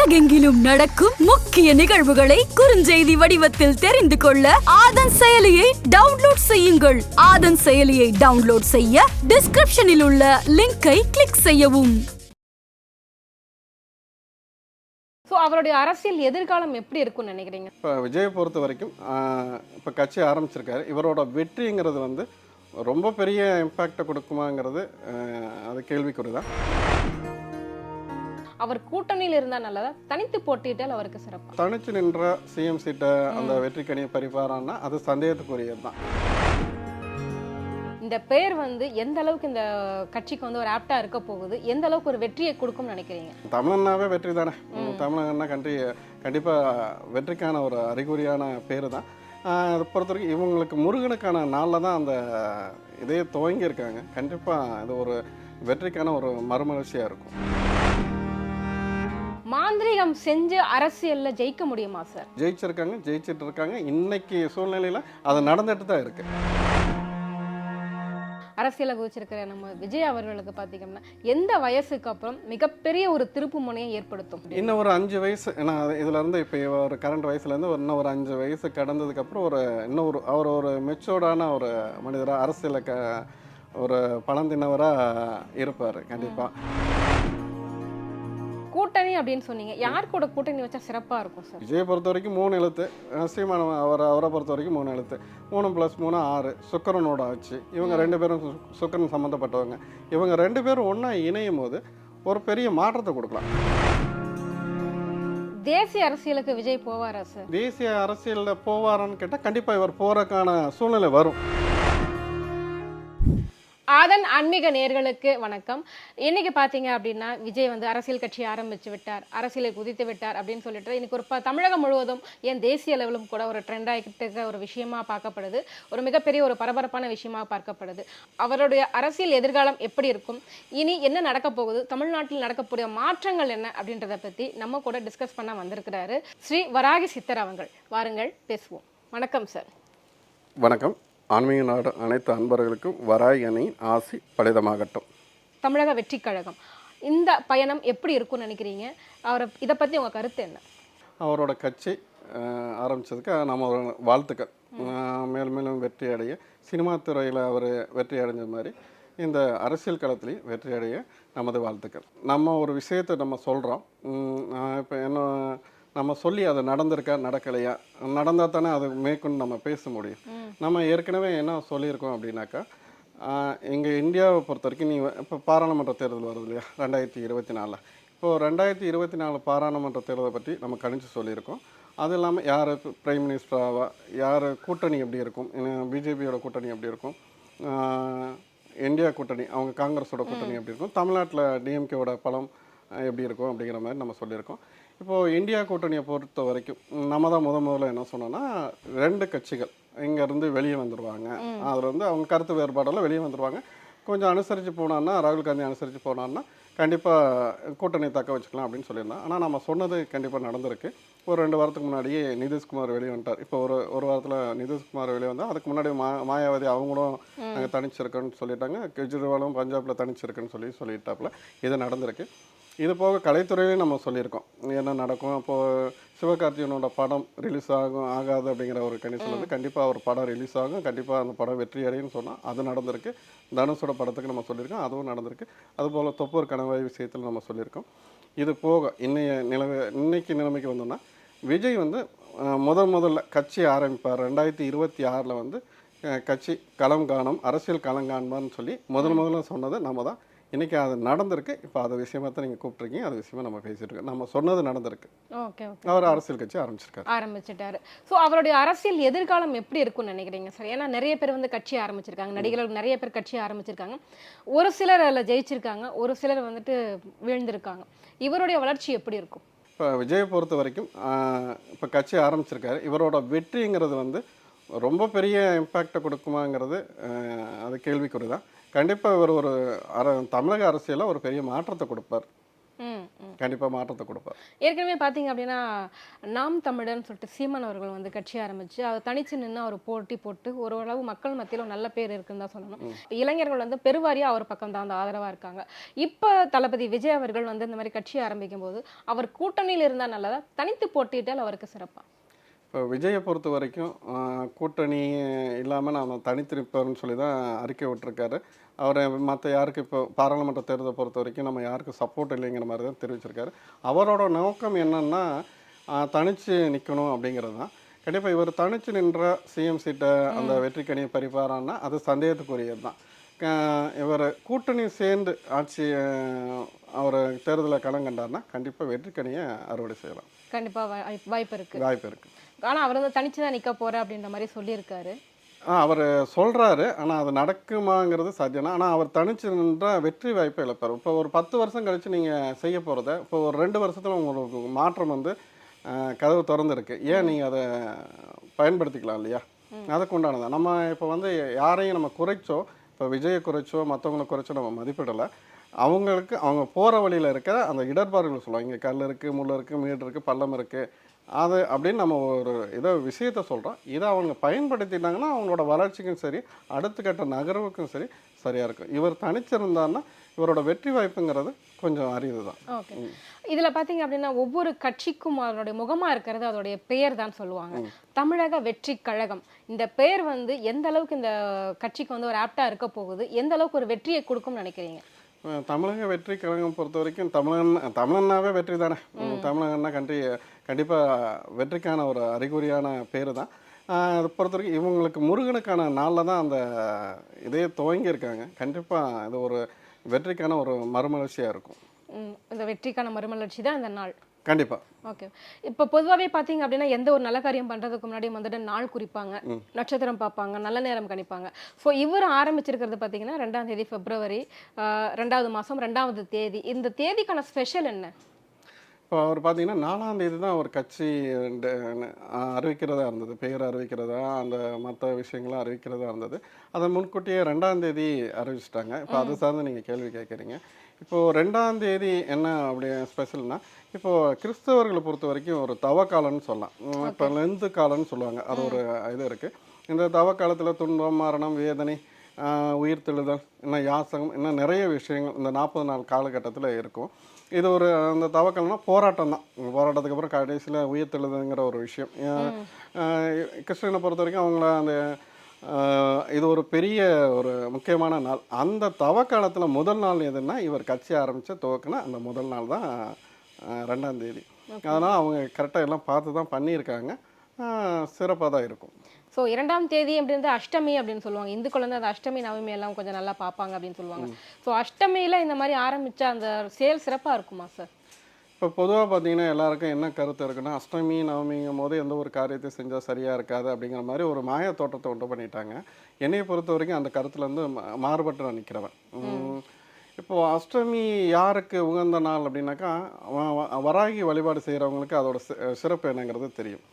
உலகெங்கிலும் நடக்கும் முக்கிய நிகழ்வுகளை குறுஞ்செய்தி வடிவத்தில் தெரிந்து கொள்ள ஆதன் செயலியை டவுன்லோட் செய்யுங்கள். ஆதன் செயலியை டவுன்லோட் செய்ய டிஸ்கிரிப்ஷனில் உள்ள லிங்கை கிளிக் செய்யவும். ஸோ அவருடைய அரசியல் எதிர்காலம் எப்படி இருக்கும்னு நினைக்கிறீங்க? இப்போ விஜயை பொறுத்த வரைக்கும் இப்போ கட்சி ஆரம்பிச்சிருக்காரு. இவரோட வெற்றிங்கிறது வந்து ரொம்ப பெரிய இம்பேக்டை கொடுக்குமாங்கிறது அது கேள்விக்குறி தான் அவர் கூட்டணியில் இருந்தா நல்லதா? தனித்து போட்டியிட்டால் அவருக்கு சிறப்பா? தனிச்சு நின்ற சிஎம் சீட்டை அந்த வெற்றி கனியை பறிப்பாரான்னா அது சந்தேகத்துக்குரியது தான் இந்த பேர் வந்து எந்த அளவுக்கு இந்த கட்சிக்கு வந்து ஒரு ஆப்டா இருக்க போகுது? எந்த அளவுக்கு ஒரு வெற்றியை கொடுக்கும்னு நினைக்கிறீங்க? தமிழன்னாவே வெற்றி தானே. தமிழன்னா கண்டி கண்டிப்பாக வெற்றிக்கான ஒரு அறிகுறியான பேர் தான் அதை பொறுத்த வரைக்கும் இவங்களுக்கு முருகனுக்கான நாளில் தான் அந்த இதே துவங்கியிருக்காங்க. கண்டிப்பாக இது ஒரு வெற்றிக்கான ஒரு மறுமலர்ச்சியாக இருக்கும். மாந்திரீகம் செஞ்சு அரசியல்ல ஜெயிக்க முடியுமா சார்? ஜெயிச்சிருக்காங்க ஜெயிச்சிட்டு இருக்காங்க. இன்னைக்கு சூழ்நிலையில் அது நடந்துட்டு தான் இருக்கு. அரசியலை குதிச்சிருக்கிற நம்ம விஜய் அவர்களுக்கு பார்த்தீங்கன்னா எந்த வயசுக்கு அப்புறம் மிகப்பெரிய ஒரு திருப்பு முனையை ஏற்படுத்தும்? இன்னும் ஒரு அஞ்சு வயசு ஏன்னா இதுல இருந்து இப்போ ஒரு கரண்ட் வயசுலேருந்து ஒரு இன்னும் ஒரு அஞ்சு வயசு கடந்ததுக்கப்புறம் ஒரு இன்னும் ஒரு அவர் ஒரு மெச்சூர்டான ஒரு மனிதராக அரசியல க ஒரு பழந்தினவராக இருப்பார் கண்டிப்பாக கூட்டணி அப்படின்னு சொன்னீங்க. யார் கூட கூட்டணி வச்சா சிறப்பா இருக்கும் சார் விஜயை பொறுத்த வரைக்கும் மூணு எழுத்து. அஹ் சீமான் அவர் அவரை பொறுத்த வரைக்கும் மூணு எழுத்து. மூணு ப்ளஸ் மூணு ஆறு. சுக்கரனோட ஆச்சு இவங்க ரெண்டு பேரும் சுக்கிரன் சம்மந்தப்பட்டவங்க இவங்க ரெண்டு பேரும் ஒன்றா இணையும் போது ஒரு பெரிய மாற்றத்தை கொடுக்கலாம். தேசிய அரசியலுக்கு விஜய் போவாரா சார் தேசிய அரசியலில் போவாரான்னு கேட்டால் கண்டிப்பாக இவர் போகிறக்கான சூழ்நிலை வரும். ஆதன் ஆன்மீக நேர்களுக்கு வணக்கம். இன்னைக்கு பார்த்தீங்க அப்படின்னா விஜய் வந்து அரசியல் கட்சி ஆரம்பித்து விட்டார். அரசியலை குதித்து விட்டார் அப்படின்னு சொல்லிட்டு இன்னைக்கு ஒரு ப- தமிழகம் முழுவதும் ஏன் தேசிய லெவலும் கூட ஒரு ட்ரெண்ட் ஆகிட்டு ஒரு விஷயமா பார்க்கப்படுது. ஒரு மிகப்பெரிய ஒரு பரபரப்பான விஷயமா பார்க்கப்படுது. அவருடைய அரசியல் எதிர்காலம் எப்படி இருக்கும்? இனி என்ன நடக்க போகுது? தமிழ்நாட்டில் நடக்கக்கூடிய மாற்றங்கள் என்ன? அப்படின்றத பற்றி நம்ம கூட டிஸ்கஸ் பண்ண வந்திருக்கிறாரு ஸ்ரீ வராகி சித்தர் அவங்கள் வாருங்கள் பேசுவோம். வணக்கம் சார் வணக்கம். ஆன்மீக நாடு அனைத்து அன்பர்களுக்கும் வராய் அணியின் ஆசி பலிதமாகட்டும். தமிழக வெற்றி கழகம். இந்த பயணம் எப்படி இருக்கும்னு நினைக்கிறீங்க? அவரை இதை பத்தி உங்க கருத்து என்ன? அவரோட கட்சி அஹ், ஆரம்பிச்சதுக்கு நம்ம ஒரு வாழ்த்துக்கள். மேலும் மேலும் வெற்றி அடைய சினிமா துறையில் அவர் வெற்றி அடைஞ்ச மாதிரி இந்த அரசியல் களத்துலேயும் வெற்றி அடைய நமது வாழ்த்துக்கள். நம்ம ஒரு விஷயத்தை நம்ம சொல்கிறோம் இப்போ என்ன நம்ம சொல்லி அது நடந்திருக்கா நடக்கலையா? நடந்தால் தானே அது மேற்கொண்டு நம்ம பேச முடியும். நம்ம ஏற்கனவே என்ன சொல்லியிருக்கோம் அப்படின்னாக்கா எங்கள் இந்தியாவை பொறுத்த வரைக்கும் நீ இப்போ பாராளுமன்ற தேர்தல் வருது இல்லையா? ரெண்டாயிரத்தி இருபத்தி நாலில். இப்போது ரெண்டாயிரத்தி இருபத்தி நாலு பாராளுமன்ற தேர்தலை பற்றி நம்ம கணிச்சு சொல்லியிருக்கோம். அது இல்லாமல் யார் பிரைம் மினிஸ்டராவா யார் கூட்டணி எப்படி இருக்கும்? பிஜேபியோட கூட்டணி எப்படி இருக்கும்? இந்தியா கூட்டணி அவங்க காங்கிரஸோட கூட்டணி எப்படி இருக்கும்? தமிழ்நாட்டில் டிஎம்கேவோட பலம் எப்படி இருக்கும் அப்படிங்கிற மாதிரி நம்ம சொல்லியிருக்கோம். இப்போது இந்தியா கூட்டணியை பொறுத்த வரைக்கும் நம்ம தான் முத முதல்ல என்ன சொன்னோன்னா ரெண்டு கட்சிகள் இங்கேருந்து வெளியே வந்துடுவாங்க அதில் வந்து அவங்க கருத்து வேறுபாடெல்லாம் வெளியே வந்துடுவாங்க கொஞ்சம் அனுசரித்து போனான்னா ராகுல் காந்தி அனுசரித்து போனான்னா கண்டிப்பாக கூட்டணி தக்க வச்சுக்கலாம் அப்படின்னு சொல்லியிருந்தோம். ஆனால் நம்ம சொன்னது கண்டிப்பாக நடந்திருக்கு. ஒரு ரெண்டு வாரத்துக்கு முன்னாடியே நிதிஷ்குமார் வெளியே வந்துட்டார். இப்போ ஒரு ஒரு வாரத்தில் நிதிஷ்குமார் வெளியே வந்தால் அதுக்கு முன்னாடி மா மாயாவதி அவங்களும் நாங்கள் தனிச்சிருக்கோன்னு சொல்லிட்டாங்க. கெஜ்ரிவாலும் பஞ்சாபில் தனிச்சிருக்குன்னு சொல்லி சொல்லிட்டாப்புல இது நடந்திருக்கு. இது போக கலைத்துறையிலையும் நம்ம சொல்லியிருக்கோம். என்ன நடக்கும்? அப்போது சிவகார்த்திகேயனோட படம் ரிலீஸ் ஆகும் ஆகாது அப்படிங்கிற ஒரு கணிசல் வந்து கண்டிப்பாக ஒரு படம் ரிலீஸ் ஆகும். கண்டிப்பாக அந்த படம் வெற்றி அடையும்னு சொன்னால் அது நடந்திருக்கு. தனுஷோட படத்துக்கு நம்ம சொல்லியிருக்கோம் அதுவும் நடந்திருக்கு. அதுபோல் தொப்பூர் கணவாய் விஷயத்தில் நம்ம சொல்லியிருக்கோம். இது போக இன்னைய நிலைமை இன்னைக்கு நிலைமைக்கு வந்தோம்னா விஜய் வந்து முதல் முதல்ல கட்சி ஆரம்பிப்பார். ரெண்டாயிரத்தி இருபத்தி ஆறில் வந்து கட்சி களம் காணும் அரசியல் களம் காண்பான்னு சொல்லி முதல் முதல்ல சொன்னது நம்ம தான் இன்றைக்கி அது நடந்திருக்கு. இப்போ அது விஷயமா தான் நீங்கள் கூப்பிட்ருக்கீங்க அது விஷயமா நம்ம பேசிட்டு இருக்கோம் நம்ம சொன்னது நடந்திருக்கு. ஓகே அவர் அரசியல் கட்சி ஆரம்பிச்சிருக்காரு. ஆரம்பிச்சிட்டாரு. ஸோ அவருடைய அரசியல் எதிர்காலம் எப்படி இருக்கும்னு நினைக்கிறீங்க சார்? ஏன்னா நிறைய பேர் வந்து கட்சி ஆரம்பிச்சிருக்காங்க. நடிகர்கள் நிறைய பேர் கட்சி ஆரம்பிச்சிருக்காங்க. ஒரு சிலர் அதில் ஜெயிச்சிருக்காங்க. ஒரு சிலர் வந்துட்டு வீழ்ந்திருக்காங்க. இவருடைய வளர்ச்சி எப்படி இருக்கும்? இப்போ விஜயை பொறுத்த வரைக்கும் இப்போ கட்சி ஆரம்பிச்சிருக்காரு. இவரோட வெற்றிங்கிறது வந்து ரொம்ப பெரிய இம்பேக்டை கொடுக்குமாங்கிறது அது கேள்விக்குறி தான் கண்டிப்பாக இவர் ஒரு அர தமிழக அரசியலில் ஒரு பெரிய மாற்றத்தை கொடுப்பார். கண்டிப்பாக மாற்றத்தை கொடுப்பார். ஏற்கனவே பார்த்தீங்க அப்படின்னா நாம் தமிழர்னு சொல்லிட்டு சீமான் அவர்கள் வந்து கட்சி ஆரம்பிச்சு அதை தனிச்சு நின்று அவர் போட்டி போட்டு ஓரளவு மக்கள் மத்தியில் நல்ல பேர் இருக்குன்னு தான் சொல்லணும். இளைஞர்கள் வந்து பெருவாரியாக அவர் பக்கம் தான் அந்த ஆதரவாக இருக்காங்க. இப்போ தளபதி விஜய் அவர்கள் வந்து இந்த மாதிரி கட்சி ஆரம்பிக்கும் போது அவர் கூட்டணியில் இருந்தால் நல்லதா? தனித்து போட்டியிட்டால் அவருக்கு சிறப்பா? இப்போ விஜயை பொறுத்த வரைக்கும் கூட்டணி இல்லாமல் நான் தனித்து நிற்பேன்னு சொல்லி தான் அறிக்கை விட்டுருக்காரு. அவரை மற்ற யாருக்கு இப்போ பாராளுமன்ற தேர்தலை பொறுத்த வரைக்கும் நம்ம யாருக்கும் சப்போர்ட் இல்லைங்கிற மாதிரி தான் தெரிவிச்சிருக்காரு. அவரோட நோக்கம் என்னன்னா தனிச்சு நிற்கணும் அப்படிங்கிறது தான். கண்டிப்பாக இவர் தனிச்சு நின்ற சிஎம் சீட்டை அந்த வெற்றிக்கனியை பறிப்பாரான்னா அது சந்தேகத்துக்குரியது தான். இவர் கூட்டணி சேர்ந்து ஆட்சி அவர் தேர்தலில் களம் கண்டார்னா கண்டிப்பாக வெற்றிக்கனியை அறுவடை செய்யலாம். கண்டிப்பாக வாய்ப்பு இருக்கு. வாய்ப்பு இருக்குது ஆனால் அவர் வந்து தனிச்சு தான் நிற்க போகிறேன் அப்படின்ற மாதிரி சொல்லியிருக்காரு. ஆ அவர் சொல்கிறாரு ஆனால் அது நடக்குமாங்கிறது சாத்தியம் ஆனால் அவர் தனிச்சு நின்றா வெற்றி வாய்ப்பை இழப்பார் இப்போ ஒரு பத்து வருஷம் கழித்து நீங்கள் செய்ய போகிறத இப்போ ஒரு ரெண்டு வருஷத்தில் உங்களுக்கு மாற்றம் வந்து கதவு திறந்துருக்கு. ஏன் நீங்கள் அதை பயன்படுத்திக்கலாம் இல்லையா? அதுக்கு உண்டானது. நம்ம இப்போ வந்து யாரையும் நம்ம குறைச்சோ இப்போ விஜயை குறைச்சோ மற்றவங்களை குறைச்சோ நம்ம மதிப்பிடலை. அவங்களுக்கு அவங்க போகிற வழியில் இருக்கிற அந்த இடர்பாடுகள் சொல்லுவாங்க. இங்கே கல் இருக்குது முள் இருக்குது மேடு இருக்குது பள்ளம் இருக்குது அது அப்படின்னு நம்ம ஒரு இதை விஷயத்த சொல்கிறோம் இதை அவங்க பயன்படுத்திட்டாங்கன்னா அவங்களோட வளர்ச்சிக்கும் சரி அடுத்த கட்ட நகர்வுக்கும் சரி சரியாக இருக்கும். இவர் தனிச்சிருந்தாருன்னா இவரோட வெற்றி வாய்ப்புங்கிறது கொஞ்சம் அரிது தான் ஓகே இதில் பார்த்தீங்க அப்படின்னா ஒவ்வொரு கட்சிக்கும் அதனுடைய முகமாக இருக்கிறது அதோடைய பெயர் தான் சொல்லுவாங்க தமிழக வெற்றி கழகம். இந்த பெயர் வந்து எந்த அளவுக்கு இந்த கட்சிக்கு வந்து ஒரு ஆப்டாக இருக்க போகுது? எந்த அளவுக்கு ஒரு வெற்றியை கொடுக்கும்னு நினைக்கிறீங்க? தமிழக வெற்றி கழகம் பொறுத்த வரைக்கும் தமிழன் தமிழன்னாவே வெற்றி தானே? தமிழகன்னா கண்டி கண்டிப்பாக வெற்றிக்கான ஒரு அறிகுறியான பேர் தான். அதை பொறுத்த வரைக்கும் இவங்களுக்கு முருகனுக்கான நாளில் தான் அந்த இதே துவங்கியிருக்காங்க. கண்டிப்பாக இது ஒரு வெற்றிக்கான ஒரு மறுமலர்ச்சியாக இருக்கும். இந்த வெற்றிக்கான மறுமலர்ச்சி தான் இந்த நாள். கண்டிப்பாக ஓகே. இப்போ பொதுவாகவே பார்த்தீங்க அப்படின்னா எந்த ஒரு நல்ல காரியம் பண்ணுறதுக்கு முன்னாடி வந்துட்டு நாள் குறிப்பாங்க. நட்சத்திரம் பார்ப்பாங்க நல்ல நேரம் கணிப்பாங்க. ஸோ இவர் ஆரம்பிச்சிருக்கிறது பார்த்தீங்கன்னா ரெண்டாம் தேதி பிப்ரவரி ரெண்டாவது மாதம் ரெண்டாவது தேதி. இந்த தேதிக்கான ஸ்பெஷல் என்ன? இப்போ அவர் பார்த்தீங்கன்னா நாலாம் தேதி தான் ஒரு கட்சி அறிவிக்கிறதா இருந்தது. பெயர் அறிவிக்கிறதா அந்த மற்ற விஷயங்களும் அறிவிக்கிறதா இருந்தது. அதை முன்கூட்டியே ரெண்டாம் தேதி அறிவிச்சிட்டாங்க. இப்போ அது சார்ந்து நீங்கள் கேள்வி கேட்குறீங்க இப்போது ரெண்டாம் தேதி என்ன அப்படி ஸ்பெஷல்னா இப்போது கிறிஸ்தவர்களை பொறுத்த வரைக்கும் ஒரு தவக்காலம்னு சொல்லலாம். உம், இப்போ லெந்து காலம்னு சொல்லுவாங்க. அது ஒரு இது இருக்குது இந்த தவக்காலத்தில் துன்பம் மரணம் வேதனை உயிர் தெழுதல் இன்னும் யாசகம் இன்னும் நிறைய விஷயங்கள் இந்த நாற்பது நாள் காலகட்டத்தில் இருக்கும். இது ஒரு அந்த தவக்கல்னா போராட்டம் தான். போராட்டத்துக்கு அப்புறம் கடைசியில் உயிர் தெழுதுங்கிற ஒரு விஷயம். கிறிஸ்டியனை பொறுத்த வரைக்கும் அவங்கள அந்த இது ஒரு பெரிய ஒரு முக்கியமான நாள். அந்த தவக்காலத்தில் முதல் நாள் எதுன்னா இவர் கட்சி ஆரம்பித்த துவக்குனா அந்த முதல் நாள் தான் ரெண்டாம் தேதி. அதனால் அவங்க கரெக்டாக எல்லாம் பார்த்து தான் பண்ணியிருக்காங்க. சிறப்பாக தான் இருக்கும். ஸோ இரண்டாம் தேதி அப்படின்றது அஷ்டமி அப்படின்னு சொல்லுவாங்க. இந்துக்கள் வந்து அந்த அஷ்டமி நவமி எல்லாம் கொஞ்சம் நல்லா பார்ப்பாங்க அப்படின்னு சொல்லுவாங்க. ஸோ அஷ்டமியில் இந்த மாதிரி ஆரம்பிச்ச அந்த சேல் சிறப்பாக இருக்குமா சார் இப்போ பொதுவாக பார்த்தீங்கன்னா எல்லாருக்கும் என்ன கருத்து இருக்குன்னா அஷ்டமி நவமிங்கும் போது எந்த ஒரு காரியத்தை செஞ்சால் சரியாக இருக்காது அப்படிங்கிற மாதிரி ஒரு மாய தோட்டத்தை உண்டு பண்ணிட்டாங்க. என்னையை பொறுத்த வரைக்கும் அந்த கருத்துலேருந்து மாறுபட்டு நான் நிற்கிறவன் உம், இப்போ அஷ்டமி யாருக்கு உகந்த நாள் அப்படின்னாக்கா வராகி வழிபாடு செய்கிறவங்களுக்கு அதோட சி- சிறப்பு என்னங்கிறது தெரியும்.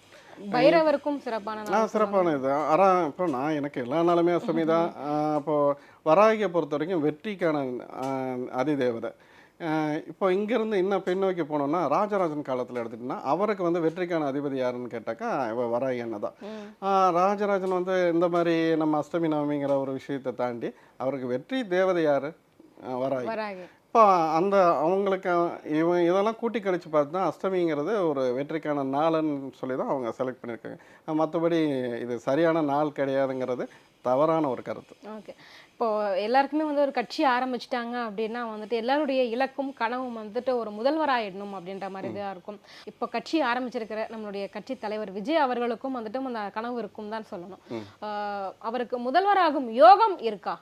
பைரவருக்கும் சிறப்பான சிறப்பான இது. அரா இப்போ நான் எனக்கு எல்லா நாளுமே அஷ்டமி தான். அப்போது வராகியை பொறுத்த வரைக்கும் வெற்றிக்கான அதிதேவதை. இப்போ இங்கேருந்து இன்னும் பின்னோக்கி போனோம்னா ராஜராஜன் காலத்தில் எடுத்துட்டோம்னா அவருக்கு வந்து வெற்றிக்கான அதிபதி யாருன்னு கேட்டாக்கா வராகி அண்ணன் தான். ராஜராஜன் வந்து இந்த மாதிரி நம்ம அஷ்டமி நவமிங்கிற ஒரு விஷயத்தை தாண்டி அவருக்கு வெற்றி தேவதை யார்? வராகி. இப்போ அந்த அவங்களுக்கு இவன் இதெல்லாம் கூட்டி கழிச்சு பார்த்தா அஷ்டமிங்கிறது ஒரு வெற்றிக்கான நாளுன்னு சொல்லி தான் அவங்க செலக்ட் பண்ணியிருக்காங்க. மற்றபடி இது சரியான நாள் கிடையாதுங்கிறது தவறான ஒரு கருத்து. ஓகே. இப்போ எல்லாருக்குமே வந்து ஒரு கட்சி ஆரம்பிச்சிட்டாங்க அப்படின்னா வந்துட்டு எல்லாருடைய இலக்கும் கனவும் வந்துட்டு ஒரு முதல்வராயிடணும் அப்படின்ற மாதிரி தான் இருக்கும். இப்போ கட்சி ஆரம்பிச்சிருக்கிற நம்மளுடைய கட்சி தலைவர் விஜய் அவர்களுக்கும் வந்துட்டு அந்த கனவு இருக்கும் தான் சொல்லணும். அவருக்கு முதல்வராகும் யோகம் இருக்கா?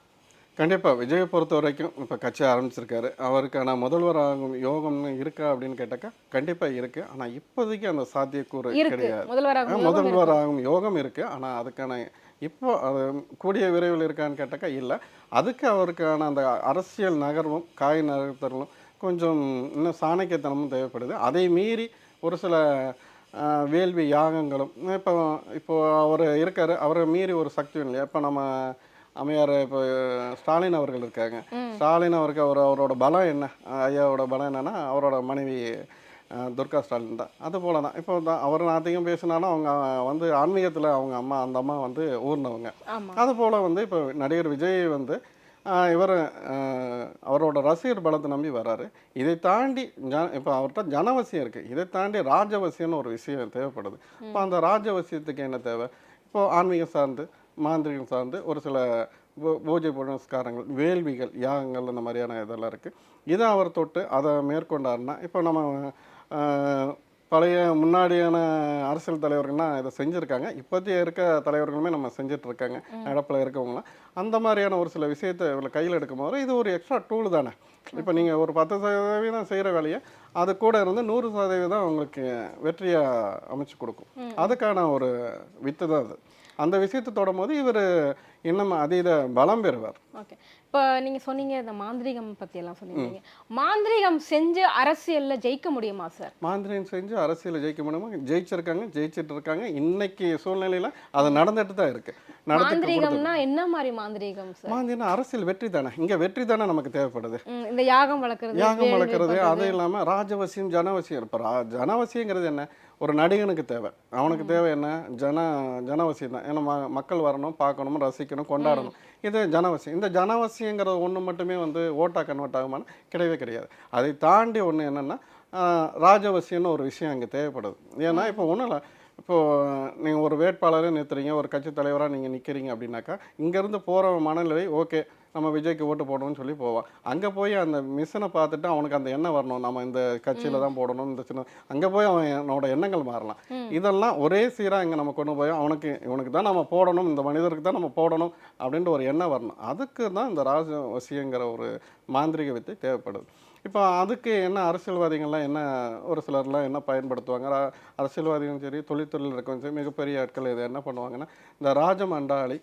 கண்டிப்பாக விஜயை பொறுத்த வரைக்கும் இப்போ கட்சி ஆரம்பிச்சிருக்காரு. அவருக்கான முதல்வர் ஆகும் யோகம்னு இருக்கா அப்படின்னு கேட்டாக்கா கண்டிப்பாக இருக்குது ஆனால் இப்போதைக்கு அந்த சாத்தியக்கூறு இருக்கு. கிடையாது. முதல்வராகும் யோகம் இருக்குது ஆனால் அதுக்கான இப்போ அது கூடிய விரைவில் இருக்கான்னு கேட்டாக்கா இல்லை. அதுக்கு அவருக்கான அந்த அரசியல் நகர்வும் காய் நகர்த்தலும் கொஞ்சம் இன்னும் சாணக்கியத்தனமும் தேவைப்படுது. அதை மீறி ஒரு சில வேள்வி யாகங்களும் இப்போ இப்போ அவர் இருக்கார் அவரை மீறி ஒரு சக்தி இல்லையா? இப்போ நம்ம அம்மையார் இப்போ ஸ்டாலின் அவர்கள் இருக்காங்க. ஸ்டாலின் அவருக்கு அவர் அவரோட பலம் என்ன? ஐயாவோட பலம் என்னன்னா அவரோட மனைவி துர்கா ஸ்டாலின் தான். அது போல தான். இப்போ தான் அவர் அதிகம் பேசினாலும் அவங்க வந்து ஆன்மீகத்தில் அவங்க அம்மா அந்த அம்மா வந்து ஊர்னவங்க. அது போல் வந்து இப்போ நடிகர் விஜய் வந்து இவர் அவரோட ரசிகர் பலத்தை நம்பி வராரு. இதை தாண்டி ஜ இப்போ அவர்கிட்ட ஜனவசியம் இருக்குது இதை தாண்டி ராஜவசியம்னு ஒரு விஷயம் தேவைப்படுது. இப்போ அந்த ராஜவசியத்துக்கு என்ன தேவை? இப்போ ஆன்மீகம் சார்ந்து மாந்திரிகம் சார்ந்து ஒரு சில பூ- பூஜை புனஸ்காரங்கள் வேள்விகள் யாகங்கள் இந்த மாதிரியான இதெல்லாம் இருக்குது இதை அவர் தொட்டு அதை மேற்கொண்டாருன்னா இப்போ நம்ம பழைய முன்னாடியான அரசியல் தலைவர்கள்லாம் இதை செஞ்சுருக்காங்க. இப்போதைய இருக்க தலைவர்களுமே நம்ம செஞ்சுட்டு இருக்காங்க நடப்பில் இருக்கவங்களாம் அந்த மாதிரியான ஒரு சில விஷயத்தை இவ்வளோ கையில் எடுக்கும்போது இது ஒரு எக்ஸ்ட்ரா டூல் தானே. இப்போ நீங்கள் ஒரு பத்து சதவீதம் செய்கிற வேலையை அது கூட இருந்து நூறு சதவீதம் உங்களுக்கு வெற்றியாக அமைச்சு கொடுக்கும். அதுக்கான ஒரு வித்து தான் அது. அந்த விஷயத்தை தொடும் போது இவர் இன்னும் அதீத பலம் பெறுவார். ஓகே. இப்போ நீங்க சொன்னீங்க இந்த மாந்திரிகம் பத்தி எல்லாம் சொன்னீங்க மாந்திரிகம் செஞ்சு அரசியல்ல ஜெயிக்க முடியுமா சார்? மாந்திரியம் செஞ்சு அரசியலை ஜெயிக்க முடியுமா? ஜெயிச்சிருக்காங்க ஜெயிச்சிட்டு இருக்காங்க இன்னைக்கு சூழ்நிலையில அது நடந்துட்டு தான் இருக்கு. மாந்திரிகம்னா என்ன மாதிரி மாந்திரிகம் சார்? மாந்திரினா அரசியல் வெற்றி தானே. இங்க வெற்றி தானே நமக்கு தேவைப்படுது. இந்த யாகம் வளர்க்கறது யாகம் வளர்க்குறது. அது இல்லாம ராஜவசியம் ஜனவசியம். இப்போ ஜனவசியங்கிறது என்ன? ஒரு நடிகனுக்கு தேவை. அவனுக்கு தேவை என்ன? ஜன ஜனவசியம் தான். ஏன்னா ம- மக்கள் வரணும் பார்க்கணும் ரசிக்கணும் கொண்டாடணும். இது ஜனவசியம். இந்த ஜனவசியங்கிறது ஒன்று மட்டுமே வந்து ஓட்டா கன்வெர்ட் ஆகுமான்னு கிடையவே கிடையாது. அதை தாண்டி ஒன்று என்னென்னா ராஜவசியம்னு ஒரு விஷயம் அங்கே தேவைப்படுது. ஏன்னா இப்போ ஒன்றும் இல்லை. இப்போது நீங்கள் ஒரு வேட்பாளரை நிறுத்துறீங்க ஒரு கட்சி தலைவராக நீங்கள் நிற்கிறீங்க அப்படின்னாக்கா இங்கேருந்து போகிற மனநிலை ஓகே. நம்ம விஜய்க்கு ஓட்டு போடணும்னு சொல்லி போவான் அங்கே போய் அந்த மிஷினை பார்த்துட்டு அவனுக்கு அந்த எண்ணம் வரணும். நம்ம இந்த கட்சியில் தான் போடணும் இந்த சின்ன அங்கே போய் அவன் என்னோட எண்ணங்கள் மாறலாம். இதெல்லாம் ஒரே சீராக இங்கே நம்ம கொண்டு போய் அவனுக்கு இவனுக்கு தான் நம்ம போடணும் இந்த மனிதருக்கு தான் நம்ம போடணும் அப்படின்ற ஒரு எண்ணம் வரணும். அதுக்கு தான் இந்த ராஜவசியங்கிற ஒரு மாந்திரிக வித்தை தேவைப்படுது. இப்போ அதுக்கு என்ன அரசியல்வாதிகள்லாம் என்ன ஒரு சிலர்லாம் என்ன பயன்படுத்துவாங்க? அரசியல்வாதிகளும் சரி தொழில்துறையில் இருக்கவங்க சரி மிகப்பெரிய ஆட்கள் இது என்ன பண்ணுவாங்கன்னா இந்த ராஜமண்டாளி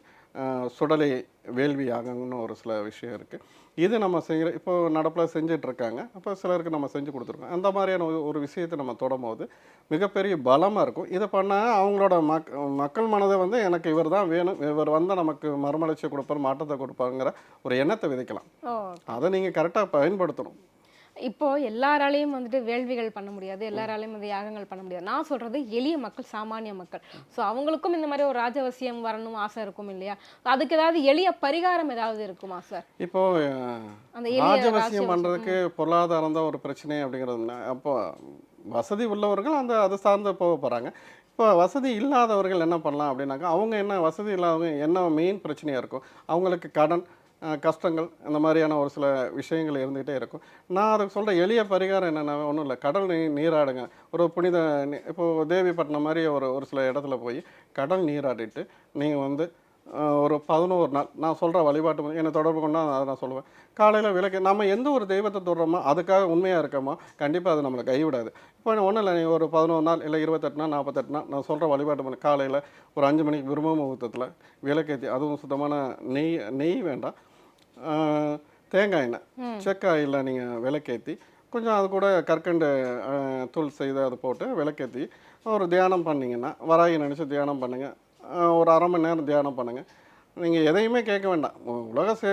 சுடலை வேள்வி யாகம்னு ஒரு சில விஷயம் இருக்குது இது நம்ம செய்கிற இப்போ நடப்பில் செஞ்சுட்டு இருக்காங்க அப்போ சிலருக்கு நம்ம செஞ்சு கொடுத்துருக்கோம். அந்த மாதிரியான ஒரு- ஒரு விஷயத்தை நம்ம தொடும்போது மிகப்பெரிய பலமாக இருக்கும். இதை பண்ணால் அவங்களோட மக் மக்கள் மனதை வந்து எனக்கு இவர் தான் வேணும் இவர் வந்து நமக்கு மறுமலர்ச்சி கொடுப்பார் மாற்றத்தை கொடுப்பாருங்கிற ஒரு எண்ணத்தை விதைக்கலாம். அதை நீங்கள் கரெக்டாக பயன்படுத்தணும். இப்போ எல்லாராலையும் வந்துட்டு வேள்விகள் பண்ண முடியாது எல்லாராலையும் வந்து யாகங்கள் பண்ண முடியாது. நான் சொல்றது எளிய மக்கள் சாமானிய மக்கள். ஸோ அவங்களுக்கும் இந்த மாதிரி ஒரு ராஜவசியம் வரணும் ஆசை இருக்கும் இல்லையா? அதுக்கு ஏதாவது எளிய பரிகாரம் ஏதாவது இருக்குமா சார் இப்போ அந்த ராஜவசியம். பண்றதுக்கு பொருளாதாரம் தான் ஒரு பிரச்சனை அப்படிங்கிறது அப்போ வசதி உள்ளவர்கள் அந்த அது சார்ந்து போக போறாங்க. இப்போ வசதி இல்லாதவர்கள் என்ன பண்ணலாம் அப்படின்னாக்கா அவங்க என்ன வசதி இல்லாதவங்க என்ன மெயின் பிரச்சனையாக இருக்கும் அவங்களுக்கு கடன் கஷ்டங்கள் இந்த மாதிரியான ஒரு சில விஷயங்கள் இருந்துகிட்டே இருக்கும். நான் அதுக்கு சொல்கிற எளிய பரிகாரம் என்னென்ன ஒன்றும் இல்லை. கடல் நீ நீராடுங்க. ஒரு புனித இப்போது தேவிப்பட்டினம் மாதிரி ஒரு ஒரு சில இடத்துல போய் கடல் நீராடிட்டு நீங்கள் வந்து ஒரு பதினோரு நாள் நான் சொல்கிற வழிபாட்டு என்னை தொடர்பு கொண்டா அதை நான் சொல்லுவேன். காலையில் விளக்கு நம்ம எந்த ஒரு தெய்வத்தை தொடுறோமோ அதுக்காக உண்மையாக இருக்கோமோ கண்டிப்பாக அது நம்மளை கைவிடாது. இப்போ ஒன்றும் இல்லை நீங்கள் ஒரு பதினோரு நாள் இல்லை இருபத்தெட்டு நாள் நாற்பத்தெட்டு நாள் நான் சொல்கிற வழிபாட்டு பண்ணி காலையில் ஒரு அஞ்சு மணிக்கு பிரம்ம முகூர்த்தத்தில் விளக்கேற்றி அதுவும் சுத்தமான நெய் நெய் வேண்டாம். தேங்காய் எண்ணெய். செக்காயில் நீங்கள் விளக்கேற்றி கொஞ்சம் அது கூட கற்கண்டு தூள் செய்து அது போட்டு விளக்கேற்றி ஒரு தியானம் பண்ணிங்கன்னா வராகி நினச்சி தியானம் பண்ணுங்கள் ஒரு அரை மணி நேரம் தியானம் பண்ணுங்கள் நீங்கள் எதையுமே கேட்க வேண்டாம். உலக சே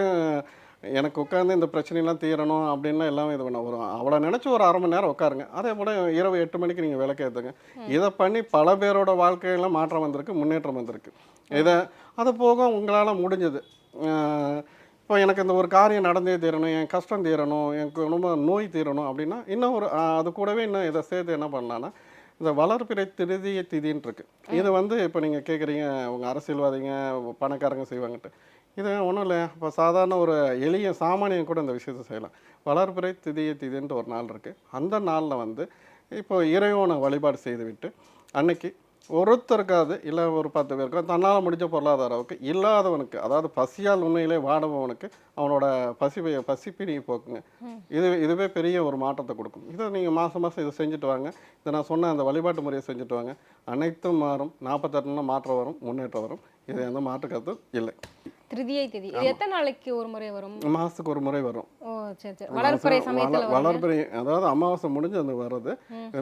எனக்கு உட்காந்து இந்த பிரச்சனைலாம் தீரணும் அப்படின்லாம் எல்லாமே இது பண்ண ஒரு அவளை நினச்சி ஒரு அரை மணி நேரம் உட்காருங்க. அதே போல் இரவு எட்டு மணிக்கு நீங்கள் விளக்கேற்றுங்க இதை பண்ணி பல பேரோட வாழ்க்கையில மாற்றம் வந்திருக்கு முன்னேற்றம் வந்திருக்கு. இதை அது போக உங்களால் முடிஞ்சது. இப்போ எனக்கு இந்த ஒரு காரியம் நடந்தே தீரணும் என் கஷ்டம் தீரணும் எனக்கு ரொம்ப நோய் தீரணும் அப்படின்னா இன்னும் ஒரு அது கூடவே இன்னும் இதை சேர்த்து என்ன பண்ணலான்னா இந்த வளர்பிறை திருதிய திதின்னு இருக்கு. இது வந்து இப்போ நீங்கள் கேட்குறீங்க உங்க அரசியல்வாதிங்க பணக்காரங்க செய்வாங்கட்டு இது ஒன்றும் இல்லை இப்போ சாதாரண ஒரு எளிய சாமானியன் கூட இந்த விஷயத்தை செய்யலாம். வளர்பிறை திதிய திதின்ட்டு ஒரு நாள் இருக்குது அந்த நாளில் வந்து இப்போ இறைவனை வழிபாடு செய்துவிட்டு அன்னைக்கு ஒருத்தருக்காவது இல்லை ஒரு பத்து பேருக்கோ தன்னால் முடிஞ்ச பொருளாதாரவுக்கு இல்லாதவனுக்கு அதாவது பசியால் உண்மையிலே வாடுபவனுக்கு அவனோட பசி பசிப்பினியை போக்குங்க. இது இதுவே பெரிய ஒரு மாற்றத்தை கொடுக்கும். இதை நீங்கள் மாதம் மாதம் இதை செஞ்சுட்டு வாங்க. இதை நான் சொன்ன அந்த வழிபாட்டு முறையை செஞ்சுட்டு வாங்க. அனைத்தும் மாறும். நாற்பத்தெட்டுனா மாற்றம் வரும் முன்னேற்றம் வரும். இது எந்த மாற்று கருத்து இல்லை. திருதியை திதி. இது எத்தனை நாளைக்கு ஒரு முறை வரும்? மாதத்துக்கு ஒரு முறை வரும். ஓ சரி சரி. வளர்ப்புறை சமயத்துல அதாவது அமாவாசை முடிஞ்சு அந்த வர்றது.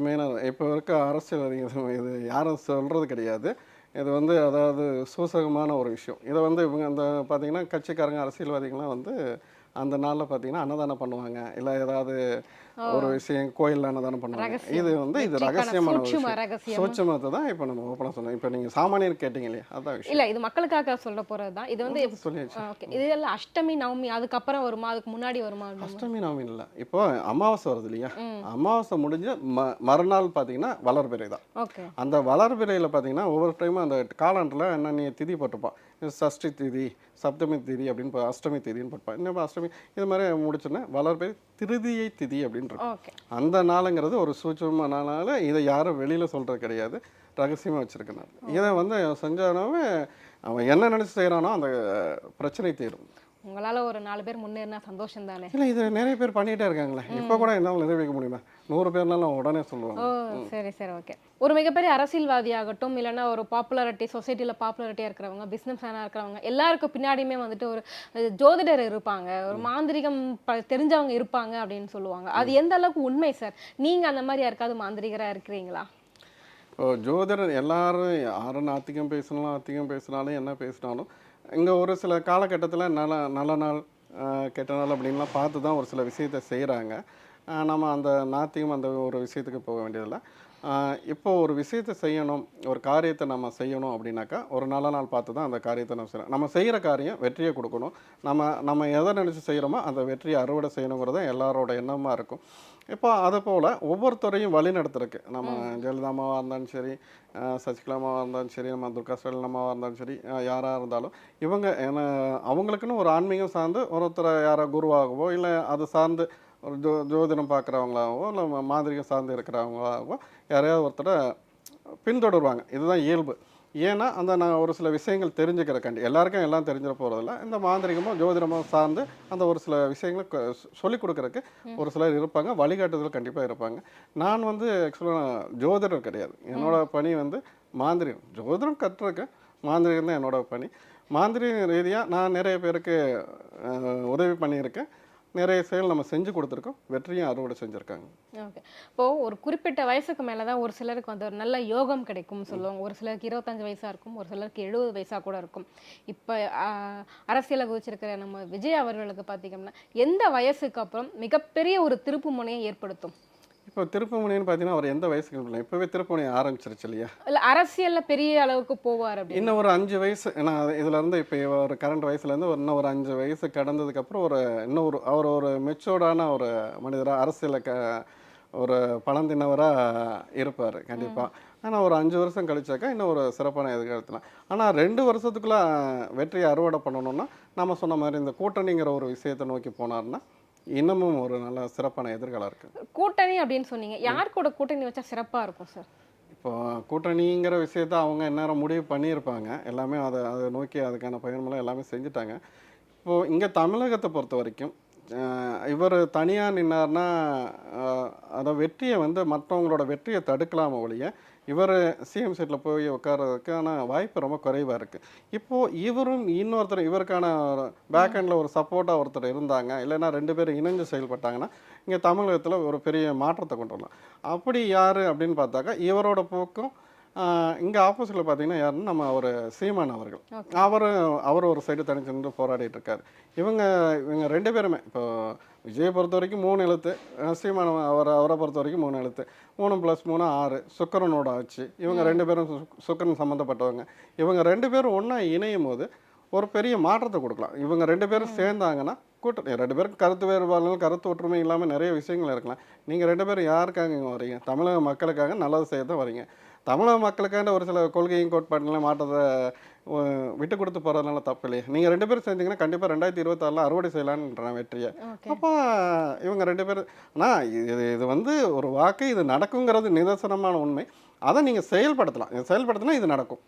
மெயினாக இப்போ இருக்க அரசியல்வாதிகள் இது யாரும் சொல்கிறது கிடையாது. இது வந்து அதாவது சூசகமான ஒரு விஷயம். இதை வந்து இவங்க அந்த பார்த்தீங்கன்னா கட்சிக்காரங்க அரசியல்வாதிகள்லாம் வந்து அந்த நாளில் பார்த்தீங்கன்னா அன்னதானம் பண்ணுவாங்க. இல்லை ஏதாவது ஒரு விஷயம் கோயிலில் அன்னதானம் பண்ணுவாங்க. இது வந்து இது ரகசியமான விஷயம். சூட்சமத்தை தான் இப்போ நம்ம ஓப்பனாக சொன்னோம். இப்போ நீங்கள் சாமானியர் கேட்டீங்க இல்லையா? அதான் விஷயம். இல்ல இது மக்களுக்காக சொல்ல போறது தான். இது வந்து சொல்லியாச்சு. ஓகே இது எல்லாம் அஷ்டமி நவமி அதுக்கப்புறம் வருமா? அதுக்கு முன்னாடி வருமா? அஷ்டமி நவமி இல்லை. இப்போ அமாவாசை வருது இல்லையா? அமாவாசை முடிஞ்ச ம மறுநாள் பார்த்தீங்கன்னா வளர்பிறை தான். அந்த வளர்பிறையில் பார்த்தீங்கன்னா ஒவ்வொரு டைமும் அந்த காலாண்டில் என்ன நீ திதி போட்டிருப்பான் இது சஷ்டி திதி சப்தமி திதி அப்படின்னு அஷ்டமி திதின்னு போட்டுப்பான் இன்னும் அஷ்டமி? இது மாதிரி முடிச்சோன்னே வளர்பிறை திருதியை திதி ஓகே. அந்த நாளுங்கிறது ஒரு சூட்சமான நாள் இதை யாரும் வெளியில் சொல்கிறது கிடையாது. ரகசியமாக வச்சுருக்கனால இதை வந்து செஞ்சானாவே அவன் என்ன நினச்சி செய்கிறானோ அந்த பிரச்சனை தீரும். உங்களால ஒரு நாலு பேர் முன்னேறினா சந்தோஷம் தானே இல்லை இது நிறைய பேர் பண்ணிகிட்டே இருக்காங்களே. இப்போ கூட என்னால் நிரூபிக்க முடியுமா? நூறு பேர்னாலும் உடனே சொல்லுவாங்க. ஓ சரி சரி ஓகே. ஒரு மிகப்பெரிய அரசியல்வாதி ஆகட்டும் இல்லைன்னா ஒரு பாப்புலாரிட்டி சொசைட்டியில் பாப்புலாரிட்டியாக இருக்கிறவங்க பிஸ்னஸ் மேனாக இருக்கிறவங்க எல்லாருக்கும் பின்னாடியுமே வந்துட்டு ஒரு ஜோதிடர் இருப்பாங்க. ஒரு மாந்திரிகம் தெரிஞ்சவங்க இருப்பாங்க அப்படின்னு சொல்லுவாங்க. அது எந்த அளவுக்கு உண்மை சார்? நீங்க அந்த மாதிரி யாருக்காவது மாந்திரிகரா இருக்கிறீங்களா? ஜோதிடர் எல்லாரும் யாரும் நாத்திகம் பேசினாலும் ஆத்திகம் பேசினாலும் என்ன பேசினாலும் இங்கே ஒரு சில காலகட்டத்தில் நல்ல நல்ல நாள் கெட்ட நாள் அப்படின்லாம் பார்த்து தான் ஒரு சில விஷயத்தை செய்கிறாங்க நம்ம அந்த நாத்திகம் அந்த ஒரு விஷயத்துக்கு போக வேண்டியதில்லை. இப்போ ஒரு விஷயத்தை செய்யணும் ஒரு காரியத்தை நம்ம செய்யணும் அப்படின்னாக்கா ஒரு நல்ல நாள் பார்த்து தான் அந்த காரியத்தை நம்ம செய்யணும். நம்ம செய்கிற காரியம் வெற்றியை கொடுக்கணும். நம்ம நம்ம எதை நினச்சி செய்கிறோமோ அந்த வெற்றியை அறுவடை செய்யணுங்கிறது எல்லாரோட எண்ணமாக இருக்கும். இப்போ அதை போல் ஒவ்வொருத்தரையும் வழி நடத்துறதுக்கு நம்ம ஜெயலலிதாமாவாக இருந்தாலும் சரி சசிகலாமாவாக இருந்தாலும் சரி நம்ம துர்கா ஸ்டாலினமாவாக இருந்தாலும் சரி யாராக இருந்தாலும் இவங்க ஏன்னா அவங்களுக்குன்னு ஒரு ஆன்மீகம் சார்ந்து ஒருத்தரை யாரோ குருவாகவோ இல்லை அது சார்ந்து ஒரு ஜோ ஜோதிடம் பார்க்குறவங்களாகவோ இல்லை மாந்திரிகம் சார்ந்து இருக்கிறவங்களாகவோ யாரையாவது ஒருத்தரை பின்தொடருவாங்க. இதுதான் இயல்பு. ஏன்னா அந்த நான் ஒரு சில விஷயங்கள் தெரிஞ்சுக்கிறக்காண்டி எல்லாருக்கும் எல்லாம் தெரிஞ்சிட போகிறதில்ல இந்த மாந்திரிகமோ ஜோதிடமோ சார்ந்து அந்த ஒரு சில விஷயங்களை சொல்லிக் கொடுக்கறக்கு ஒரு சிலர் இருப்பாங்க. வழிகாட்டுதல் கண்டிப்பாக இருப்பாங்க. நான் வந்து ஆக்சுவலாக ஜோதிடர் கிடையாது. என்னோட பணி வந்து மாந்திரிகம். ஜோதிடம் கற்றுருக்கேன் மாந்திரிகம் தான் என்னோட பணி. மாந்திரிக ரீதியாக நான் நிறைய பேருக்கு உதவி பண்ணியிருக்கேன். நிறைய செயல் நம்ம செஞ்சு கொடுத்துருக்கோம். வெற்றியும் அறுவடை செஞ்சுருக்காங்க. ஓகே. இப்போது ஒரு குறிப்பிட்ட வயசுக்கு மேலே தான் ஒரு சிலருக்கு வந்து ஒரு நல்ல யோகம் கிடைக்கும்னு சொல்லுவாங்க. ஒரு சிலருக்கு இருபத்தஞ்சு வயசாக இருக்கும் ஒரு சிலருக்கு எழுபது வயசாக கூட இருக்கும். இப்போ அரசியலை குதிச்சிருக்கிற நம்ம விஜய் அவர்களுக்கு பார்த்தீங்கன்னா எந்த வயசுக்கு அப்புறம் மிகப்பெரிய ஒரு திருப்பு முனையை ஏற்படுத்தும்? இப்போ திருப்பமுனைன்னு பார்த்தீங்கன்னா அவர் எந்த வயசுக்கு இல்லை இப்போவே திருப்பமுனை ஆரம்பிச்சிருச்சு இல்லையா? இல்ல அரசியல்ல பெரிய அளவுக்கு போவார் அப்படின்னு. இன்னும் ஒரு அஞ்சு வயசு ஏன்னா அது- இதுல இருந்து இப்போ ஒரு கரண்ட் வயசுலேருந்து ஒரு இன்னும் ஒரு அஞ்சு வயசு கடந்ததுக்கப்புறம் ஒரு இன்னும் ஒரு அவர் ஒரு மெச்சூர்டான ஒரு மனிதராக அரசியலை க ஒரு பழந்தினவராக இருப்பார் கண்டிப்பாக ஆனால் ஒரு அஞ்சு வருஷம் கழிச்சாக்கா இன்னும் ஒரு சிறப்பான எதிர்காலத்தில். ஆனால் ரெண்டு வருஷத்துக்குள்ள வெற்றியை அறுவடை பண்ணணும்னா நம்ம சொன்ன மாதிரி இந்த கூட்டணிங்கிற ஒரு விஷயத்தை நோக்கி போனார்னா இன்னமும் ஒரு நல்ல சிறப்பான எதிர்காலம் இருக்குது கூட்டணி அப்படின்னு சொன்னீங்க. யார் கூட கூட்டணி வச்சா சிறப்பா இருக்கும் சார்? இப்போ கூட்டணிங்கிற விஷயத்த அவங்க எந்நேரம் முடிவு பண்ணியிருப்பாங்க. எல்லாமே அதை அதை நோக்கி அதுக்கான பயணமெல்லாம் எல்லாமே செஞ்சுட்டாங்க. இப்போது இங்கே தமிழகத்தை பொறுத்த வரைக்கும் இவர் தனியாக நின்னார்னா அதை வெற்றியை வந்து மற்றவங்களோட வெற்றியை தடுக்கலாம ஒழிய இவர் சிஎம் சீட்டில் போய் உட்காரதுக்கான வாய்ப்பு ரொம்ப குறைவாக இருக்குது இப்போது இவரும் இன்னொருத்தர் இவருக்கான பேக்ஹண்டில் ஒரு சப்போர்ட்டாக ஒருத்தர் இருந்தாங்க. இல்லைன்னா ரெண்டு பேரும் இணைஞ்சு செயல்பட்டாங்கன்னா இங்கே தமிழகத்தில் ஒரு பெரிய மாற்றத்தை கொண்டு வரலாம். அப்படி யார் அப்படின்னு பார்த்தாக்கா இவரோட போக்கும் இங்கே ஆப்போசிட்டில் பார்த்தீங்கன்னா யாருன்னா நம்ம ஒரு சீமான் அவர்கள். அவர் அவர் ஒரு சைடு தனிச்சு நின்று போராடிட்டு இருக்காரு இவங்க இவங்க ரெண்டு பேருமே. இப்போ விஜயை பொறுத்த வரைக்கும் மூணு எழுத்து. சீமான் அவர் அவரை பொறுத்த வரைக்கும் மூணு எழுத்து. மூணு ப்ளஸ் மூணு ஆறு. சுக்கரனோட ஆச்சு இவங்க ரெண்டு பேரும் சுக்கிரன் சம்மந்தப்பட்டவங்க இவங்க ரெண்டு பேரும் ஒன்றா இணையும் போது ஒரு பெரிய மாற்றத்தை கொடுக்கலாம். இவங்க ரெண்டு பேரும் சேர்ந்தாங்கன்னா கூட்டணி ரெண்டு பேரும் கருத்து வேறுபாடுகள் கருத்து ஒற்றுமை இல்லாமல் நிறைய விஷயங்கள் இருக்கலாம். நீங்கள் ரெண்டு பேரும் யாருக்காக இங்கே வரீங்க? தமிழக மக்களுக்காக நல்லது செய்ய தான் வரீங்க. தமிழக மக்களுக்கான ஒரு சில கொள்கையும் கோட்பாடுலாம் மாற்றத்தை விட்டு கொடுத்து போகிறதுனால தப்பு இல்லையா. நீங்கள் ரெண்டு பேரும் சேர்ந்தீங்கன்னா கண்டிப்பாக ரெண்டாயிரத்தி இருபத்தாறில் அறுவடை செய்யலான்றேன் வெற்றியை. அப்போ இவங்க ரெண்டு பேரும் ஆனால் இது இது வந்து ஒரு வாக்கு இது நடக்குங்கிறது நிதர்சனமான உண்மை. அதை நீங்கள் செயல்படுத்தலாம். செயல்படுத்தினா இது நடக்கும்.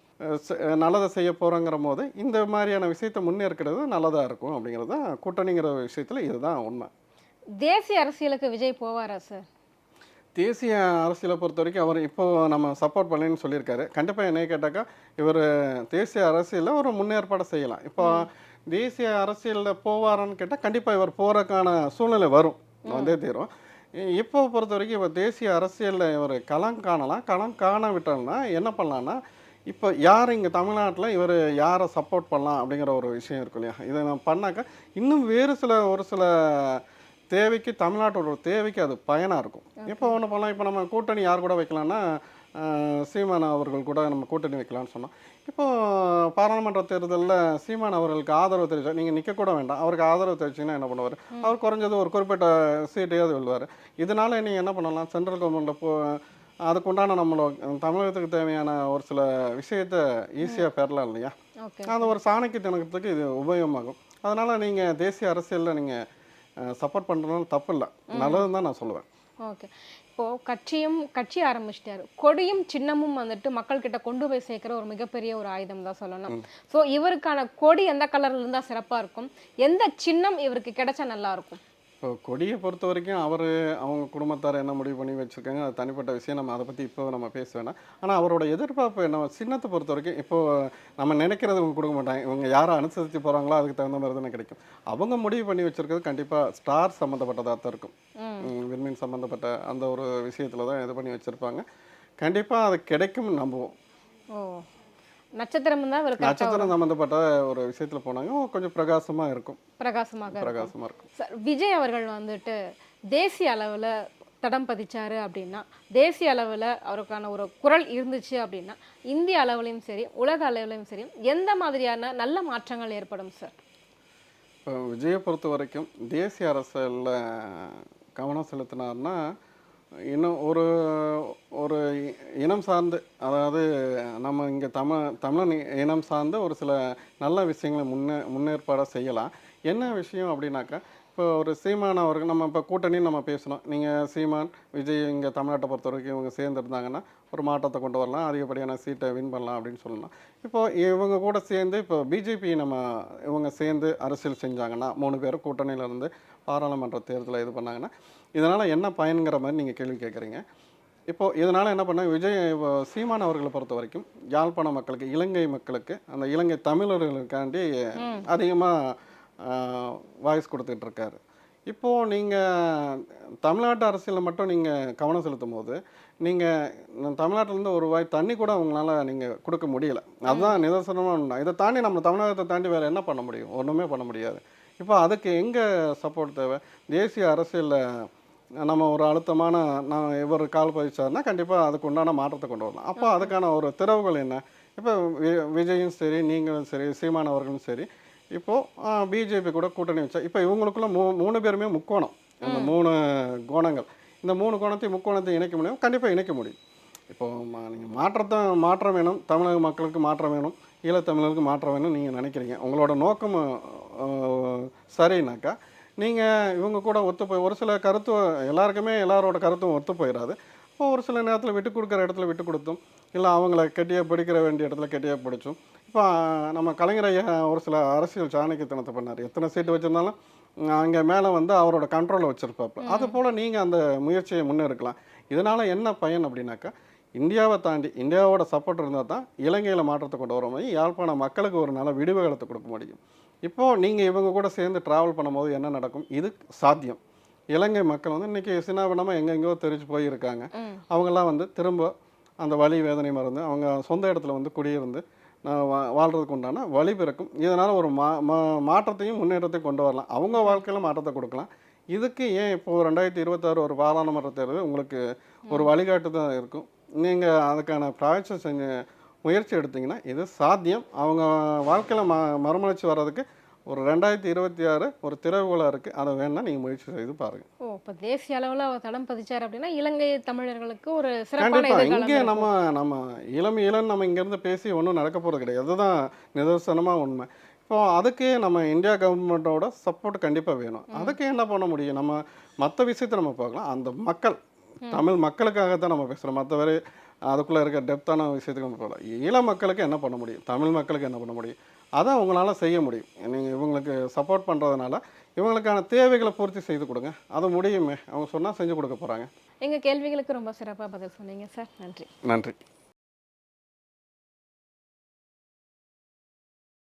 நல்லதை செய்ய போகிறோங்கிற போது இந்த மாதிரியான விஷயத்தை முன்னேற்கிறது நல்லதாக இருக்கும் அப்படிங்கிறது தான் கூட்டணிங்கிற விஷயத்தில் இதுதான் உண்மை. தேசிய அரசியலுக்கு விஜய் போவாரா சார்? தேசிய அரசியலை பொறுத்த வரைக்கும் அவர் இப்போ நம்ம சப்போர்ட் பண்ணலன்னு சொல்லியிருக்காரு. கண்டிப்பாக என்னைய கேட்டாக்கா இவர் தேசிய அரசியலில் ஒரு முன்னேற்பாடு செய்யலாம். இப்போ தேசிய அரசியலில் போவாரான்னு கேட்டால் கண்டிப்பாக இவர் போகிறக்கான சூழ்நிலை வரும். வந்தே தீரும். இப்போ பொறுத்த வரைக்கும் இப்போ தேசிய அரசியலில் இவர் களம் காணலாம். களம் காண விட்டோம்னா என்ன பண்ணலான்னா இப்போ யார் இங்கே தமிழ்நாட்டில் இவர் யாரை சப்போர்ட் பண்ணலாம் அப்படிங்கிற ஒரு விஷயம் இருக்கு இல்லையா? இதை நான் பண்ணாக்க இன்னும் வேறு சில ஒரு சில தேவைக்கு தமிழ்நாட்டோட தேவைக்கு அது பயனாக இருக்கும். இப்போ ஒன்று பண்ணலாம். இப்போ நம்ம கூட்டணி யார் கூட வைக்கலாம்னா ஆஹ், சீமான் அவர்கள் கூட நம்ம கூட்டணி வைக்கலாம்னு சொன்னோம். இப்போ பாராளுமன்ற தேர்தலில் சீமான் அவர்களுக்கு ஆதரவு தெரிவிச்சா நீங்கள் நிற்க கூட வேண்டாம். அவருக்கு ஆதரவு தெரிவிச்சிங்கன்னா என்ன பண்ணுவார்? அவர் குறைஞ்சது ஒரு குறிப்பிட்ட சீட்டையாவது வெல்வார் இதனால நீங்கள் என்ன பண்ணலாம்? சென்ட்ரல் கவர்மெண்ட்டில் போ அதுக்குண்டான நம்மளோட தமிழகத்துக்கு தேவையான ஒரு சில விஷயத்த ஈஸியாக பெறலாம் இல்லையா? அந்த ஒரு சாணக்கியத்தனத்துக்கு இது உபயோகமாகும். அதனால் நீங்கள் தேசிய அரசியலில் நீங்கள் சப்போர்ட் பண்ணுறதுனால தப்பு இல்லை நல்லதுன்னு தான் நான் சொல்லுவேன். ஓகே. இப்போ கட்சியும் கட்சி ஆரம்பிச்சிட்டாரு. கொடியும் சின்னமும் வந்துட்டு மக்கள் கிட்ட கொண்டு போய் சேர்க்கிற ஒரு மிகப்பெரிய ஒரு ஆயுதம் தான் சொல்லணும். ஸோ இவருக்கான கொடி எந்த கலர்ல இருந்தா சிறப்பா இருக்கும்? எந்த சின்னம் இவருக்கு கிடைச்சா நல்லா இருக்கும்? இப்போ கொடியை பொறுத்த வரைக்கும் அவர் அவங்க குடும்பத்தார் என்ன முடிவு பண்ணி வச்சுருக்காங்க அது தனிப்பட்ட விஷயம். நம்ம அதை பற்றி இப்போ நம்ம பேச வேணாம். ஆனால் அவரோட எதிர்பார்ப்பு என்ன சின்னத்தை பொறுத்த வரைக்கும் இப்போ நம்ம நினைக்கிறது இவங்க கொடுக்க மாட்டாங்க. இவங்க யாரை அனுசரித்து போகிறாங்களோ அதுக்கு தகுந்த மாதிரி தானே கிடைக்கும். அவங்க முடிவு பண்ணி வச்சிருக்கிறது கண்டிப்பாக ஸ்டார் சம்மந்தப்பட்டதாக தான் இருக்கும். விண்மீன் சம்மந்தப்பட்ட அந்த ஒரு விஷயத்தில் தான் இது பண்ணி வச்சுருப்பாங்க. கண்டிப்பாக அது கிடைக்கும்னு நம்புவோம். ஓ. நட்சத்திரம் தான் நட்சத்திரம் சம்மந்தப்பட்ட ஒரு விஷயத்தில் போனாங்க. கொஞ்சம் பிரகாசமாக இருக்கும். பிரகாசமாக பிரகாசமாக இருக்கும். சார் விஜய் அவர்கள் வந்துட்டு தேசிய அளவில் தடம் பதிச்சாரு அப்படின்னா தேசிய அளவில் அவருக்கான ஒரு குரல் இருந்துச்சு அப்படின்னா இந்திய அளவுலையும் சரி உலக அளவுலையும் சரி எந்த மாதிரியான நல்ல மாற்றங்கள் ஏற்படும் சார்? இப்போ விஜயை பொறுத்த வரைக்கும் தேசிய அரசியலில் கவனம் செலுத்தினார்னா இன்னும் ஒரு ஒரு இனம் சார்ந்து அதாவது நம்ம இங்கே தமிழ் தமிழன் இனம் சார்ந்து ஒரு சில நல்ல விஷயங்களை முன்னே முன்னேற்பாடாக செய்யலாம். என்ன விஷயம் அப்படின்னாக்கா இப்போ ஒரு சீமான் அவருக்கு நம்ம இப்போ கூட்டணி நம்ம பேசணும் நீங்கள் சீமான் விஜய் இங்கே தமிழ்நாட்டை பொறுத்த வரைக்கும் இவங்க சேர்ந்துருந்தாங்கன்னா ஒரு மாற்றத்தை கொண்டு வரலாம் அதிகப்படியான சீட்டை வின் பண்ணலாம் அப்படின்னு சொல்லலாம். இப்போ இவங்க கூட சேர்ந்து இப்போ பிஜேபி நம்ம இவங்க சேர்ந்து அரசியல் செஞ்சாங்கன்னா மூணு பேரும் கூட்டணியில இருந்து பாராளுமன்ற தேர்தலில் இது பண்ணாங்கன்னா இதனால் என்ன பயன்கிற மாதிரி நீங்கள் கேள்வி கேட்குறீங்க இப்போ இதனால் என்ன பண்ண விஜய் இப்போ சீமான் அவர்களை பொறுத்த வரைக்கும் யாழ்ப்பாண மக்களுக்கு இலங்கை மக்களுக்கு அந்த இலங்கை தமிழர்களுக்காண்டி அதிகமாக வாய்ஸ் கொடுத்துட்டு இருக்காரு. இப்போது நீங்கள் தமிழ்நாட்டு அரசியலில் மட்டும் நீங்கள் கவனம் செலுத்தும் போது நீங்கள் தமிழ்நாட்டிலேருந்து ஒரு வாய் தண்ணி கூட உங்களால் நீங்கள் கொடுக்க முடியல. அதுதான் நிதர்சனமாக இதை தாண்டி நம்ம தமிழகத்தை தாண்டி வேறு என்ன பண்ண முடியும்? ஒன்றுமே பண்ண முடியாது. இப்போ அதுக்கு எங்கே சப்போர்ட் தேவை? தேசிய அரசியலில் நம்ம ஒரு அழுத்தமான நான் இவர் கால் பதிச்சாருன்னா கண்டிப்பாக அதுக்கு உண்டான மாற்றத்தை கொண்டு வரலாம். அப்போ அதுக்கான ஒரு திறவுகள் என்ன? இப்போ வி- விஜயும் சரி நீங்களும் சரி சீமான் அவர்களும் சரி இப்போது பிஜேபி கூட கூட்டணி வச்சா இப்போ இவங்களுக்குள்ள மூ மூணு பேருமே முக்கோணம். இந்த மூணு கோணங்கள். இந்த மூணு கோணத்தையும் முக்கோணத்தை இணைக்க முடியும்? கண்டிப்பாக இணைக்க முடியும். இப்போ நீங்கள் மாற்றத்தை மாற்றம் வேணும். தமிழக மக்களுக்கு மாற்றம் வேணும். ஈழத்தமிழருக்கு மாற்றம் வேணும் நீங்கள் நினைக்கிறீங்க. உங்களோட நோக்கம் சரினாக்கா நீங்கள் இவங்க கூட ஒத்து போய் ஒரு சில கருத்து எல்லாருக்குமே எல்லாரோட கருத்தும் ஒத்து போயிடாது இப்போ ஒரு சில நேரத்தில் விட்டு கொடுக்குற இடத்துல விட்டு கொடுத்தும் இல்லை அவங்கள கெட்டியாக பிடிக்கிற வேண்டிய இடத்துல கெட்டியாக பிடிச்சும். இப்போ நம்ம கலைஞர் ஐயா ஒரு சில அரசியல் சாணக்கியத்தனத்தை பண்ணார். எத்தனை சீட்டு வச்சுருந்தாலும் அங்கே மேலே வந்து அவரோட கண்ட்ரோலில் வச்சுருப்பாப்புல அது போல் நீங்கள் அந்த முயற்சியை முன்னெடுக்கலாம். இதனால் என்ன பயன் அப்படின்னாக்கா இந்தியாவை தாண்டி இந்தியாவோட சப்போர்ட் இருந்தால் தான் இலங்கையில் மாற்றத்தை கொண்டு வர மாதிரி யாழ்ப்பாண மக்களுக்கு ஒரு நல்ல விடுவகலத்தை கொடுக்க முடியும். இப்போது நீங்கள் இவங்க கூட சேர்ந்து ட்ராவல் பண்ணும்போது என்ன நடக்கும்? இது சாத்தியம். இலங்கை மக்கள் வந்து இன்றைக்கி சின்னாபின்னமாக எங்கெங்கோ தெரிஞ்சு போயிருக்காங்க. அவங்கெல்லாம் வந்து திரும்ப அந்த வலி வேதனை மறந்து அவங்க சொந்த இடத்துல வந்து குடியிருந்து நான் வா வாழ்கிறதுக்கு உண்டான வழி பிறக்கும். இதனால் ஒரு மா மாற்றத்தையும் முன்னேற்றத்தையும் கொண்டு வரலாம். அவங்க வாழ்க்கையில் மாற்றத்தை கொடுக்கலாம். இதுக்கு ஏன் இப்போ ரெண்டாயிரத்தி இருபத்தாறு ஒரு பாராளுமன்ற தேர்தல் உங்களுக்கு ஒரு வழிகாட்டு தான் இருக்கும்? நீங்கள் அதுக்கான பிராய்ச்சல் செஞ்ச முயற்சி எடுத்தீங்கன்னா இது சாத்தியம். அவங்க வாழ்க்கையில் ம மறுமலர்ச்சி வர்றதுக்கு ஒரு ரெண்டாயிரத்தி இருபத்தி ஆறு ஒரு திறவுகோலாக இருக்குது அதை வேணால் நீங்கள் முயற்சி செய்து பாருங்கள் ஓ இப்போ தேசிய அளவில் அவர் தடம் பதிச்சார் அப்படின்னா இலங்கை தமிழர்களுக்கு ஒரு சிறப்பான இங்கே. நம்ம நம்ம இளம் இளம் நம்ம இங்கேருந்து பேசி ஒன்றும் நடக்க போகிறது கிடையாது. அதுதான் நிதர்சனமாக உண்மை. இப்போ அதுக்கு நம்ம இந்தியா கவர்மெண்ட்டோட சப்போர்ட் கண்டிப்பாக வேணும். அதுக்கு என்ன பண்ண முடியும்? நம்ம மற்ற விஷயத்தை நம்ம பார்க்கலாம். அந்த மக்கள் தமிழ் மக்களுக்காக தான் நம்ம பேசுகிறோம் மற்றவரை அதுக்குள்ளே இருக்க டெப்த்தான விஷயத்துக்கு நம்ம போகலாம். ஈழ மக்களுக்கு என்ன பண்ண முடியும்? தமிழ் மக்களுக்கு என்ன பண்ண முடியும்? அதை அவங்களால செய்ய முடியும். நீங்கள் இவங்களுக்கு சப்போர்ட் பண்ணுறதுனால இவங்களுக்கான தேவைகளை பூர்த்தி செய்து கொடுங்க. அது முடியுமே. அவங்க சொன்னால் செஞ்சு கொடுக்க போகிறாங்க எங்க கேள்விகளுக்கு ரொம்ப சிறப்பா பதில் சொன்னீங்க சார். நன்றி. நன்றி.